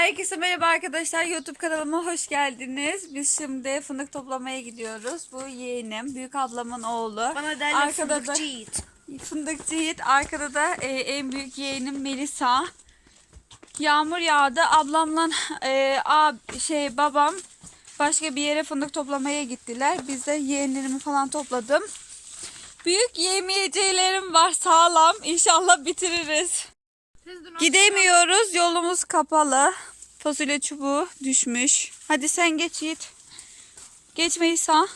Herkese merhaba arkadaşlar. YouTube kanalıma hoş geldiniz. Biz şimdi fındık toplamaya gidiyoruz. Bu yeğenim, büyük ablamın oğlu. Bana derler Arkada da fındıkçı Yiğit. fındıkçı Yiğit. Arkada da e, en büyük yeğenim Melisa. Yağmur yağdı. Ablamla e, ab, şey babam başka bir yere fındık toplamaya gittiler. Biz de yeğenlerimi falan topladım. Büyük yemeyeceğlerim var sağlam. İnşallah bitiririz. Gidemiyoruz. Yolumuz kapalı. Fasulye çubuğu düşmüş. Hadi sen geç Yiğit. Geçmeyi sağ.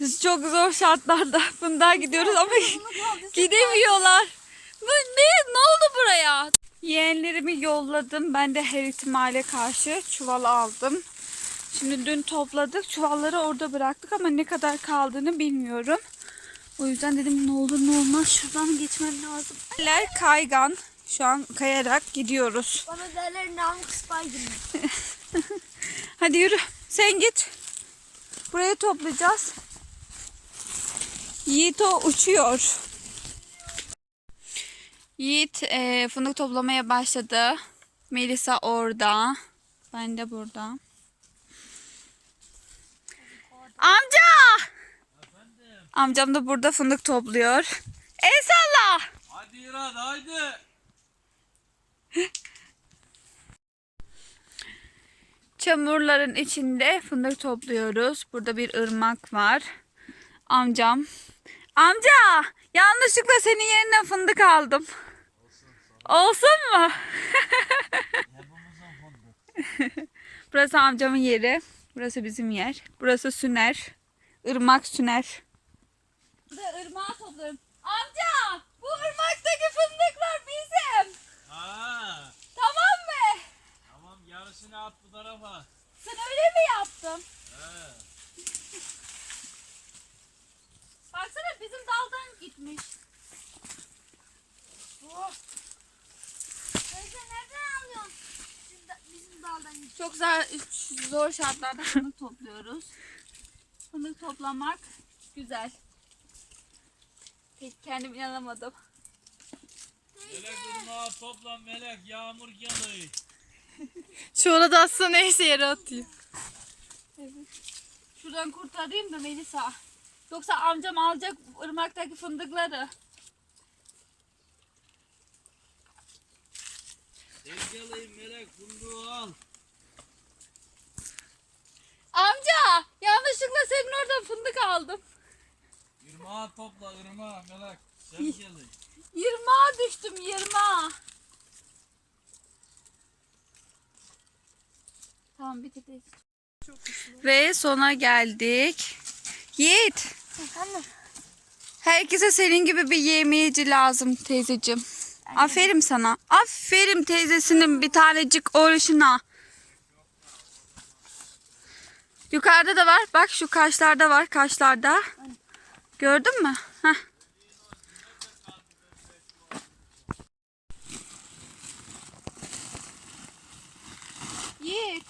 Biz çok zor şartlarda fındığa gidiyoruz ama gidemiyorlar. Bu ne? Ne oldu buraya? Yeğenlerimi yolladım. Ben de her ihtimale karşı çuval aldım. Şimdi dün topladık. Çuvalları orada bıraktık ama ne kadar kaldığını bilmiyorum. O yüzden dedim ne olur ne olmaz şuradan geçmem lazım. Eller kaygan. Şu an kayarak gidiyoruz. Bana derler Namık Spiderman. Hadi yürü. Sen git. Buraya toplayacağız. Yiğit o uçuyor. Yiğit e, fındık toplamaya başladı. Melisa orada. Ben de burada. Amca! Amcam da burada fındık topluyor. El salla! Hadi İrad haydi. Çamurların içinde fındık topluyoruz. Burada bir ırmak var. Amcam. Amca! Yanlışlıkla senin yerine fındık aldım. Olsun mu? Burası amcamın yeri. Burası bizim yer. Burası Süner. Irmak Süner. Burada ırmağı toplarım. Amca! Bu ırmaktaki fındıklar bizim. Ha, Tamam mı? tamam yarısını at bu tarafa. Sen öyle mi yaptın? He. Baksana bizim daldan gitmiş. Teyze nereden anlıyorsun? Bizim, da- bizim daldan. Çok zor, zor şartlarda fındık topluyoruz. Fındık toplamak güzel. Pek kendim inanamadım. Melek ırmağa toplan melek yağmur geliyor. Şu arada aslında neyse yere atıyor. Şuradan kurtarayım da Melisa. Yoksa amcam alacak ırmaktaki fındıkları. Sevgili melek fındığı al. Amca yanlışlıkla senin oradan fındık aldım. Irmağa topla ırmağa melek. Sevgili. Yırmağa düştüm yırmağa. Tamam bitirdik. Ve sona geldik. Yiğit. Efendim? Herkese senin gibi bir yemeyeci lazım teyzeciğim. Aferin sana. Aferin teyzesinin bir tanecik oruçuna. Yukarıda da var. Bak şu kaşlarda var. Kaşlarda. Gördün mü? Heh. Yiğit.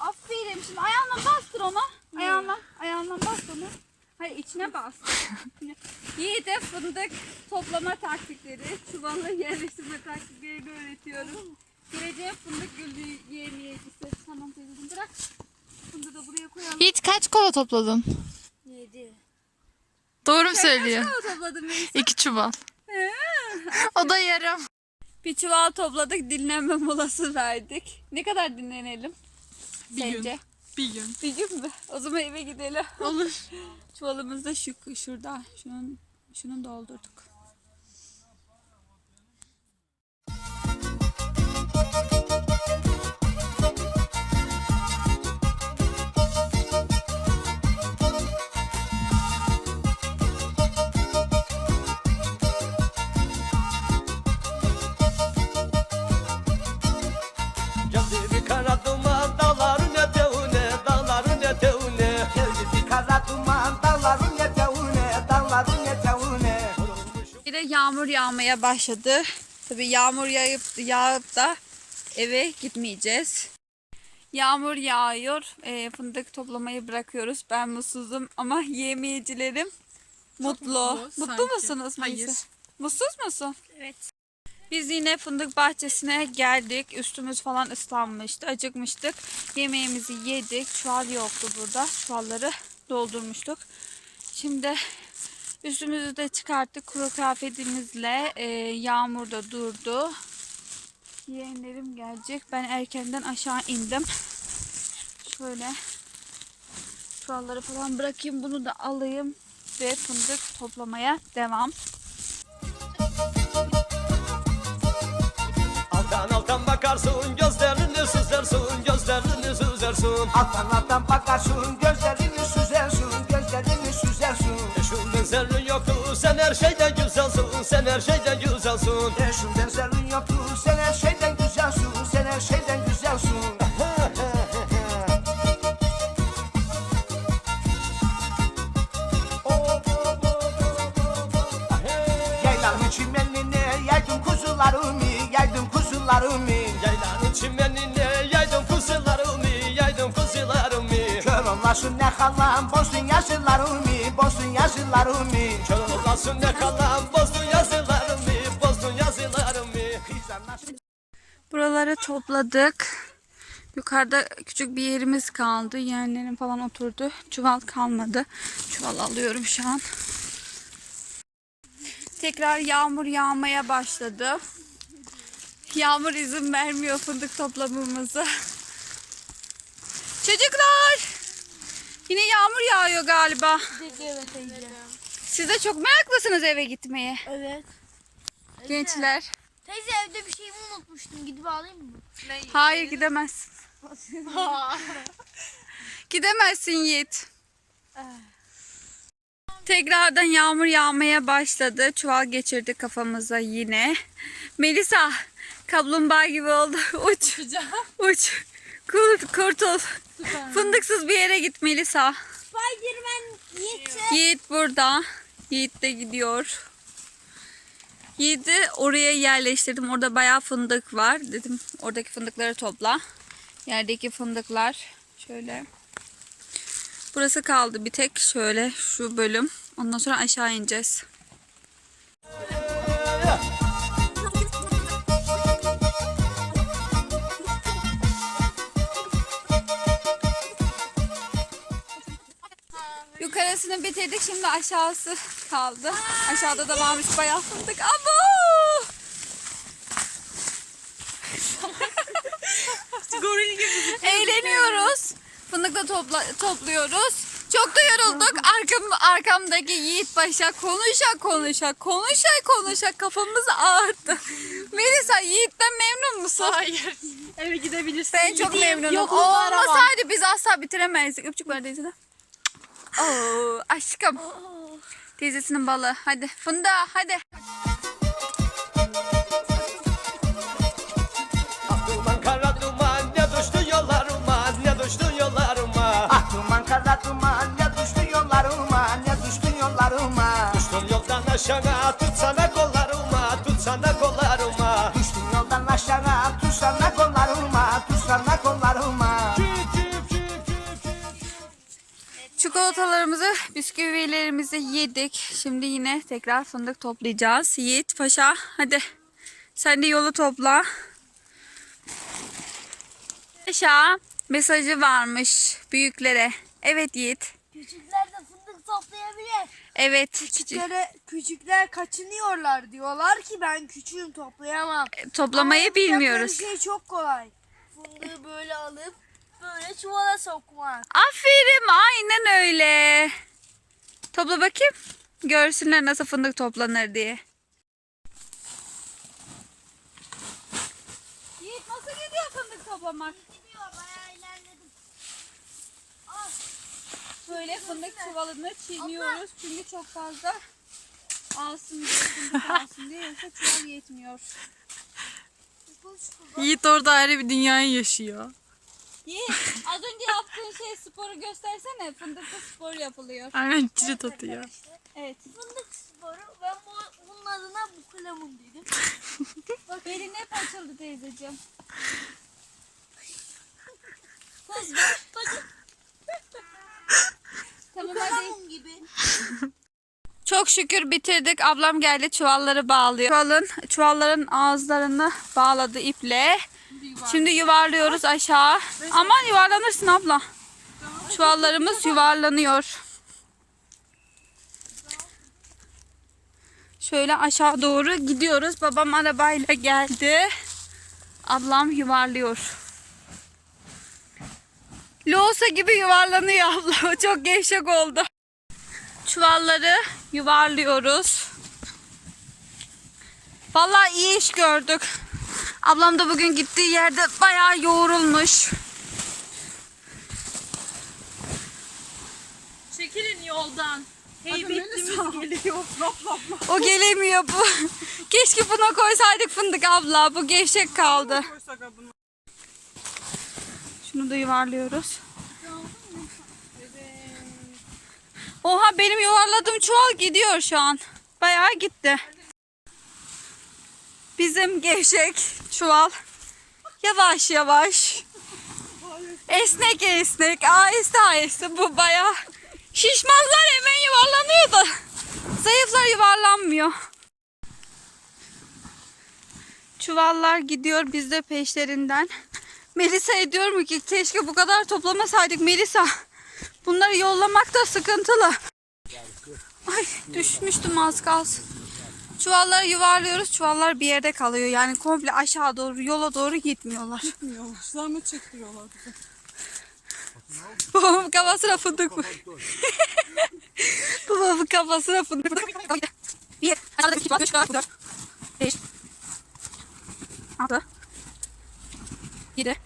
Aferin. Şimdi ayağınla bastır onu. Ayağınla. Ayağınla bas onu. Hayır içine bas. Yiğit'e fındık toplama taktikleri, çuvala yerleştirme taktiklerini öğretiyorum. Geleceğe fındık güldüğü yemeyecisi. Tamam teyzeciğim bırak. Fındığı da buraya koyalım. Hiç kaç kova topladın? Yedi. Doğru mu söylüyor? Kaç kova topladın Melisa? İki çuval. O da yarım. Bir çuval topladık, dinlenme molası verdik. Ne kadar dinlenelim? Bir Sence? gün. Bir gün. Bir gün mü? O zaman eve gidelim. Olur. Çuvalımız da şu şurada. Şunun şunu doldurduk. Yağmur yağmaya başladı. Tabii yağmur yağıp yağıp da eve gitmeyeceğiz. Yağmur yağıyor. e, fındık toplamayı bırakıyoruz. Ben mutsuzum ama yemeyicilerim Mutlu. mutlu Mutlu sanki. musunuz Hayır. Melisa? Mutsuz musun? Evet. Biz yine fındık bahçesine geldik. Üstümüz falan ıslanmıştı. Acıkmıştık. Yemeğimizi yedik. Çuval yoktu burada. Çuvalları doldurmuştuk. Şimdi üstümüzü de çıkarttık. Kuru kıyafetimizle. Ee, yağmur da durdu. Yeğenlerim gelecek. Ben erkenden aşağı indim. Şöyle çuvalları falan bırakayım. Bunu da alayım. Ve fındık toplamaya devam. Alttan alttan bakarsın gözlerini süzersin gözlerini süzersin Alttan alttan bakarsın gözlerini süzersin Benzerin yoktu sen her şeyden güzelsin sen her şeyden güzelsin Eşin benzerin yoktu sen her şeyden güzelsin sen her şeyden güzelsin Yaylanın çimenine yaydım kuzularımı, yaydım kuzularımı. Yaylanın çimenine Olasın ne kalan bozdun yazılarımı, bozdun yazılarımı. Kör olasın ne kalan bozdun yazılarımı, bozdun yazılarımı. Buraları topladık. Yukarıda küçük bir yerimiz kaldı. Yeğenlerim falan oturdu. Çuval kalmadı. Çuval alıyorum şu an. Tekrar yağmur yağmaya başladı. Yağmur izin vermiyor fındık toplamamızı. Çocuklar! Yine yağmur yağıyor galiba. Evet teyze. Siz de çok meraklısınız eve gitmeye. Evet. Gençler. Teyze evde bir şeyimi unutmuştum. Gidip alayım mı? Hayır gidemezsin. Gidemezsin Yiğit. Tekrardan yağmur yağmaya başladı. Çuval geçirdi kafamıza yine. Melisa kaplumbağa gibi oldu. Uç. Uç. Kurt, kurtul. Fındıksız bir yere git Melisa. Spiderman yetse. Yiğit burada. Yiğit de gidiyor. Yiğit'i oraya yerleştirdim. Orada bayağı fındık var. Dedim oradaki fındıkları topla. Yerdeki fındıklar şöyle. Burası kaldı bir tek şöyle şu bölüm. Ondan sonra aşağı ineceğiz. Yukarısını bitirdik. Şimdi aşağısı kaldı. Aşağıda da varmış bayağı fındık. Abo! Goril gibi. Eğleniyoruz. Fındıkla topla, topluyoruz. Çok da yorulduk. Arkam, arkamdaki Yiğit Paşa konuşa konuşa konuşa konuşa kafamız ağrıdı. Melisa Yiğit'ten memnun musun? Hayır. Eve gidebilirsin. Ben çok memnunum. Olmasaydı biz asla bitiremezdik. Öpücük ver teyzene. Oo, aşkım. Teyzesinin balı. Hadi fındığa hadi. Duman kara duman ne düştü yollarıma ne düştü yollarıma Ah duman kara duman ne düştü yollarıma ne düştü yollarıma Düştüm yoldan aşağı tutsana Çikolatalarımızı, bisküvilerimizi yedik. Şimdi yine tekrar fındık toplayacağız. Yiğit Paşa hadi. Sen de yolu topla. Paşa mesajı varmış büyüklere. Evet Yiğit. Küçükler de fındık toplayabilir. Evet. Küçüklere, küçükler kaçınıyorlar diyorlar ki ben küçüğüm toplayamam. Toplamayı Ama bilmiyoruz. şey çok kolay. Fındığı böyle alıp böyle çuvala sokmak. Aferin aynen öyle. Topla bakayım. Görsünler nasıl fındık toplanır diye. Yiğit nasıl gidiyor fındık toplamak? Gidiyor bayağı ilerledim. Böyle fındık çuvalını çiğniyoruz. Çünkü çok fazla alsın diye, fındık alsın diye. Yoksa çuval yetmiyor. Yiğit orada ayrı bir dünyayı yaşıyor. Yiğit az önce yaptığın şey sporu göstersene. Fındıklı spor yapılıyor. Aynen cirit atıyor. Evet. Fındık sporu ben bu, bunun adına bu kalemun dedim. Belin hep açıldı teyzeciğim. Poz ver. tamam hadi. Gibi. Çok şükür bitirdik. Ablam geldi çuvalları bağlıyor. Çuvalın, çuvalların ağızlarını bağladı iple. Şimdi yuvarlıyoruz aşağı. Aman yuvarlanırsın abla. Çuvallarımız yuvarlanıyor. Şöyle aşağı doğru gidiyoruz. Babam arabayla geldi. Ablam yuvarlıyor. Loğusa gibi yuvarlanıyor abla. Çok gevşek oldu. Çuvalları yuvarlıyoruz. Vallahi iyi iş gördük. Ablam da bugün gittiği yerde bayağı yoğrulmuş. Çekilin yoldan. Heybetimiz geliyor. O gelemiyor bu. Keşke buna koysaydık fındık abla. Bu gevşek kaldı. Şunu da yuvarlıyoruz. Oha benim yuvarladığım çuval gidiyor şu an. Bayağı gitti. Bizim gevşek çuval yavaş yavaş esnek esnek aheste aheste bu bayağı şişmanlar hemen yuvarlanıyor da zayıflar yuvarlanmıyor. Çuvallar gidiyor biz de peşlerinden. Melisa diyor mu ki keşke bu kadar toplamasaydık Melisa. Bunları yollamak da sıkıntılı. Ay düşmüştüm az kalsın. Çuvalları yuvarlıyoruz. Çuvallar bir yerde kalıyor. Yani komple aşağı doğru yola doğru gitmiyorlar. Gitmiyorlar. Zahmet çektiriyorlar bize. Babamın kafasına fındık mı? Babamın kafasına fındık. Bir, arada iki, üç, dört, beş, altı, yedi,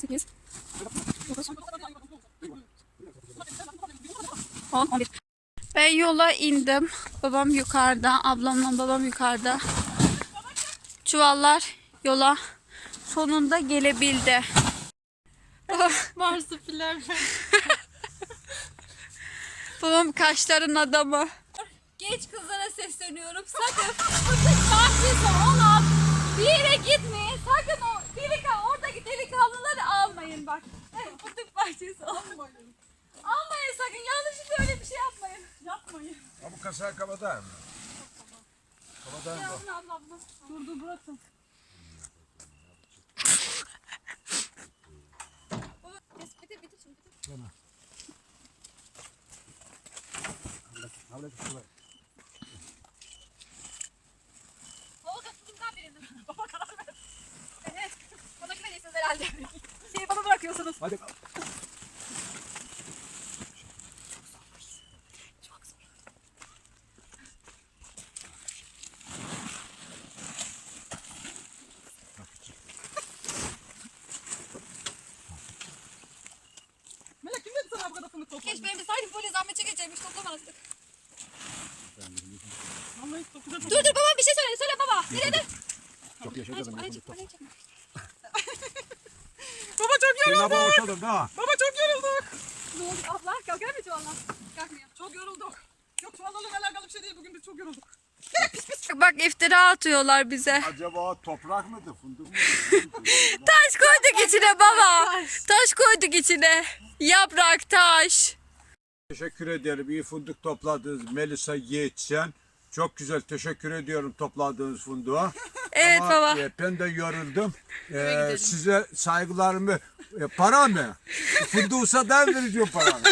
sekiz, dokuz, on, on bir. Ben yola indim. Babam yukarıda, ablamla babam yukarıda. Çuvallar yola sonunda gelebildi. Marsupiler. Babam kaşların adamı. Genç kızlara sesleniyorum. Sakın fıstık bahçesi olan bir yere gitmeyin. Sakın o delika, oradaki delikanlıları almayın bak. Evet, fıstık bahçesi almayın. Almayın sakın. Yanlışlıkla öyle bir şey yapmayın. Yapmayın. Ha bu kasa kabadayı mı? Kabadayı mı? Yazın ablam. Dur dur bırakın. Bitir bitir şimdi bitir. Baba kapısından birinin. Baba karar ver. Evet. Bana güveniyorsunuz herhalde. Şeyi bana bırakıyorsunuz. Hadi. Melek kim dedi sana bu kadar fındık topladın? Keşke benim de saydım böyle zahmet çekeceğim hiç toplamazdık. Vallahi. Dur dur baba bir şey söyle söyle baba. Nerede? Çok yaşayacağız. Anneciğim, anneciğim, anneciğim. Baba çok yorulduk. da. Baba çok yorulduk. Ne oldu abla? Kalkar mı çuvallar? Kalkmıyor. Çok yorulduk. Yok çuvallarla alakalı bir şey değil. Bugün biz çok yorulduk. Bak iftira atıyorlar bize. Acaba toprak mıdır, fındık mı? Taş koyduk içine baba. Taş koyduk içine. Yaprak taş. teşekkür ederim. İyi fındık topladınız Melisa Yiğitsen. Çok güzel teşekkür ediyorum topladığınız fındığa. Evet Ama, baba. e, ben de yoruldum. E, size saygılarımı e, para mı? Fındığı ben vereceğim paranı.